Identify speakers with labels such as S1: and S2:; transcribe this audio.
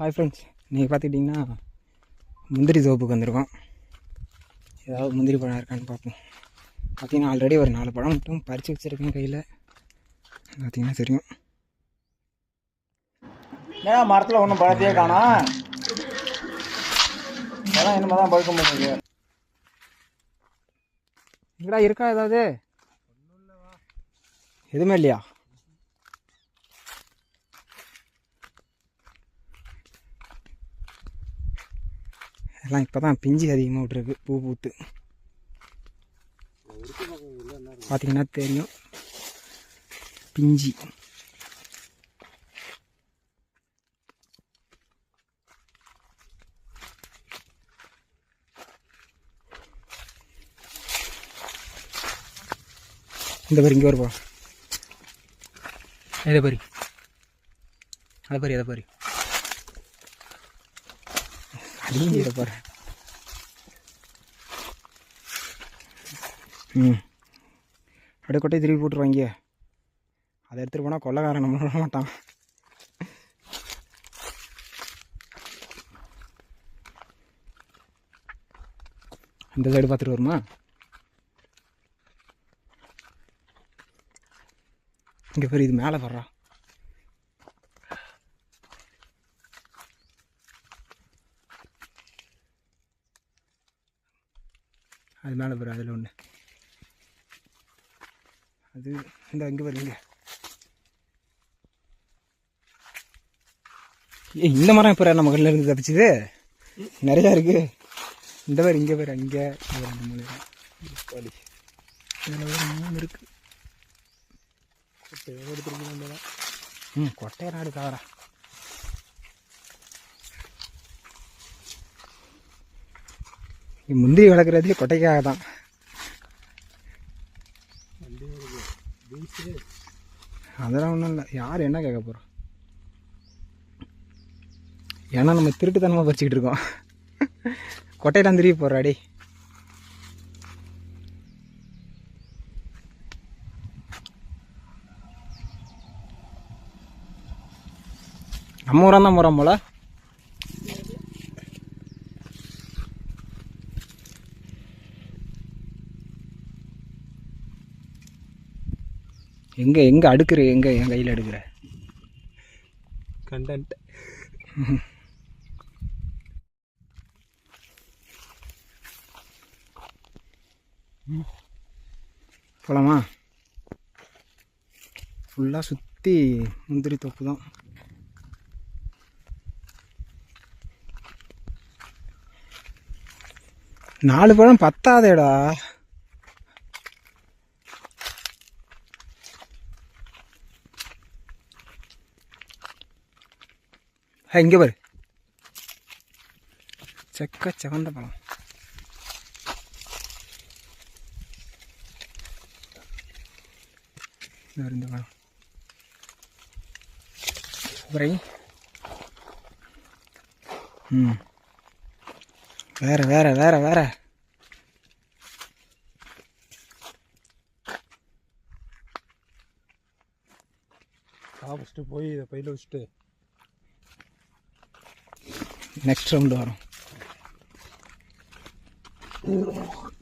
S1: Hi friends நீங்கள் பார்த்துக்கிட்டிங்கன்னா முந்திரி தோப்புக்கு வந்திருக்கோம். ஏதாவது முந்திரி பழம் இருக்கான்னு பார்ப்போம். பார்த்தீங்கன்னா ஆல்ரெடி ஒரு நாலு பழம் மட்டும் பறித்து வச்சுருக்கேன் கையில். பார்த்தீங்கன்னா தெரியும்.
S2: ஏன் மரத்தில் ஒன்றும் பழத்தையே காணோம் பழம் இனிமே தான் பழுக்க முடியுது.
S1: எங்கடா இருக்கா ஏதாவது? எதுவுமே இல்லையா? எல்லாம் இப்போ தான் பிஞ்சு அதிகமாக விட்ருக்கு பூ பூத்து. பார்த்தீங்கன்னா தெரியும். பிஞ்சி. இந்த பாரு இங்கே ஒரு எதை பாரு. அதை பாரு எதை பாரு. அதையும் இதை பாரு. ம். அப்படியே கொட்டையை திருப்பி போட்டுருவாங்க. அதை எடுத்துகிட்டு போனால் கொள்ளக்காரன் நம்ம விட மாட்டான். இந்த சைடு பார்த்துட்டு வருமா? இங்கே பேர் இது மேலே வர்றா. அது மேலே பாரு அதில் ஒன்று அது இந்த இங்கே பாரு இங்கே. ஏ இந்த மரம் இப்போ நம்ம கல்லில் இருந்து தப்பிச்சுது? நிறையா இருக்கு. இந்த பேர் இங்கே பேர் அங்கே. ரெண்டு மூணு. இதில் ஒரு மூணு இருக்கு. ம் கொட்டையை நாடு தவறா முந்திரி வளர்க்குறதே கொட்டைக்காக தான். அதெல்லாம் ஒன்றும் இல்லை. யார் என்ன கேட்க போகிறோம் ஏன்னா நம்ம திருட்டுத்தனமாக பறிச்சுக்கிட்டு இருக்கோம். கொட்டையெல்லாம் திருப்பி போடுறாடி. நம்ம ஊரம் தான் போகிறோம் போல. எங்கே எங்கே அடுக்குற எங்கே என் கையில் அடுக்குற?
S2: கண்டென்ட்
S1: போகலாமா ஃபுல்லாக சுற்றி முந்திரி தோப்பு தான். நாலு பழம் பத்தாதேடா. இங்கே பாரு. செக்க செவந்த பழம். இந்த இந்த பழம். அப்புறம் ம். வேறு வேறு வேறு வேறு.
S2: ஃபஸ்ட்டு போய் இதை பையில் வச்சுட்டு.
S1: நெக்ஸ்ட் ரவுண்டு வரும். Oh.